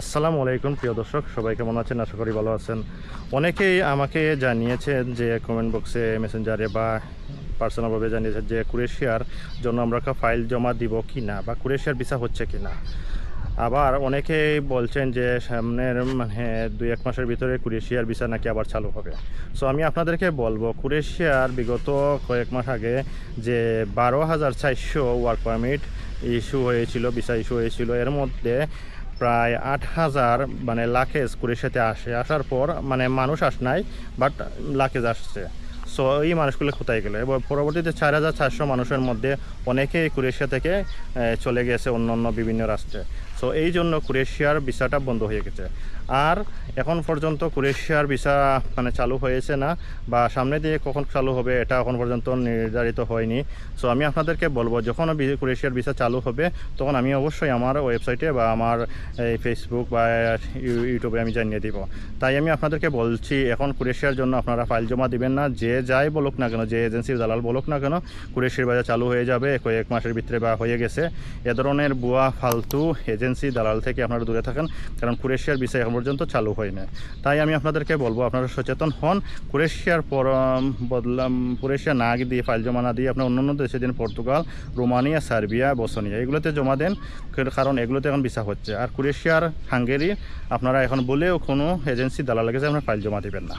আসসালামু আলাইকুম, প্রিয় দর্শক, সবাই কেমন আছেন? আশা করি ভালো আছেন। অনেকেই আমাকে জানিয়েছেন যে কমেন্ট বক্সে মেসেঞ্জারে বা পার্সোনালভাবে জানিয়েছেন যে কুরেশিয়ার জন্য আমরা ফাইল জমা দিব কি না বা কুরেশিয়ার ভিসা হচ্ছে কি না। আবার অনেকেই বলছেন যে সামনের মানে দুই, এক মাসের ভিতরে কুরেশিয়ার ভিসা নাকি আবার চালু হবে। সো আমি আপনাদেরকে বলব, কুরেশিয়ার বিগত কয়েক মাস আগে যে বারো হাজার চারশো ওয়ার্ক পারমিট ইস্যু হয়েছিল ভিসা ইস্যু হয়েছিল, এর মধ্যে প্রায় আট হাজার মানে লাকেজ সাথে আসে। আসার পর মানে মানুষ আস নাই বাট লাকেজ আসছে। সো এই মানুষগুলো কোথায় গেলো? এবং পরবর্তীতে চার হাজার চারশো মানুষের মধ্যে অনেকেই কুরেশিয়া থেকে চলে গেছে অন্য অন্য বিভিন্ন রাষ্ট্রে। সো এই জন্য কুরেশিয়ার ভিসাটা বন্ধ হয়ে গেছে। আর এখন পর্যন্ত কুরেশিয়ার ভিসা মানে চালু হয়েছে না, বা সামনে দিয়ে কখন চালু হবে এটা এখন পর্যন্ত নির্ধারিত হয়নি। সো আমি আপনাদেরকে বলব, যখন কুরেশিয়ার ভিসা চালু হবে, তখন আমি অবশ্যই আমার ওয়েবসাইটে বা আমার এই ফেসবুক বা ইউটিউবে আমি জানিয়ে দিব। তাই আমি আপনাদেরকে বলছি, এখন কুরেশিয়ার জন্য আপনারা ফাইল জমা দিবেন না, যে যাই বলুক না কেন যে এজেন্সির দালাল বলুক না কেন কুরেশিয়ার বাজার চালু হয়ে যাবে কয়েক মাসের ভিতরে বা হয়ে গেছে। এ ধরনের বুয়া ফালতু এজেন্সি দালাল থেকে আপনারা দূরে থাকেন কারণ কুরেশিয়ার বিষয় এখন পর্যন্ত চালু হয় না তাই আমি আপনাদেরকে বলব আপনারা সচেতন হন। কুরেশিয়ার পর উম, বদলাম কুরেশিয়া না দিয়ে ফাইল জমা না দিয়ে আপনার অন্যান্য দেশে দিন পর্তুগাল রোমানিয়া সার্বিয়া বসনিয়া এগুলোতে জমা দেন কারণ এগুলোতে এখন ভিসা হচ্ছে। আর কুরেশিয়ার হাঙ্গেরি আপনারা এখন বলেও কোনো এজেন্সি দালাল গেছে আপনার ফাইল জমা দেবেন না।